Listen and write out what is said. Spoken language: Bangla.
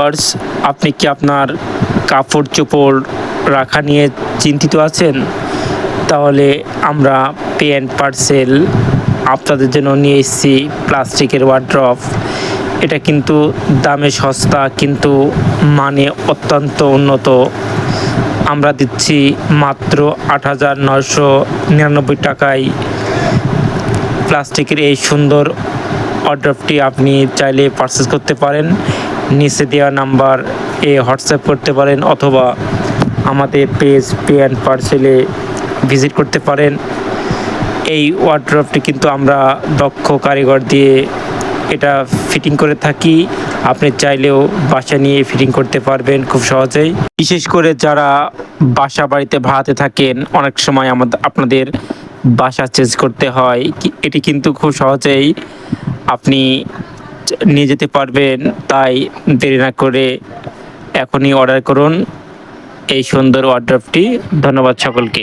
পার্স আপনি কি আপনার কাপড় চোপড় রাখা নিয়ে চিন্তিত আছেন? তাহলে আমরা পে অ্যান্ড পার্সেল আপনাদের জন্য নিয়ে এসেছি প্লাস্টিকের ওয়ার্ড্রপ এটা কিন্তু দামে সস্তা, কিন্তু মানে অত্যন্ত উন্নত। আমরা দিচ্ছি মাত্র আট হাজার নশো নিরানব্বই টাকায়। প্লাস্টিকের এই সুন্দর অর্ডারটি আপনি চাইলে পারচেস করতে পারেন। নিচে দেওয়া নাম্বার এ হোয়াটসঅ্যাপ করতে পারেন অথবা আমাদের পেজ পে অ্যান্ড পার্সেলে ভিজিট করতে পারেন। এই ওয়ার্ড্রপটি কিন্তু আমরা দক্ষ কারিগর দিয়ে এটা ফিটিং করে থাকি। আপনি চাইলেও বাসা নিয়ে ফিটিং করতে পারবেন খুব সহজেই। বিশেষ করে যারা বাসা বাড়িতে ভাড়াতে থাকেন, অনেক সময় আমাদের আপনাদের বাসা চেঞ্জ করতে হয়। এটি কিন্তু খুব সহজেই আপনি নিয়ে যেতে পারবেন, তাই দেরি না করে এখনই অর্ডার করুন এই সুন্দর ওয়ার্ড্রপটি ধন্যবাদ সকলকে।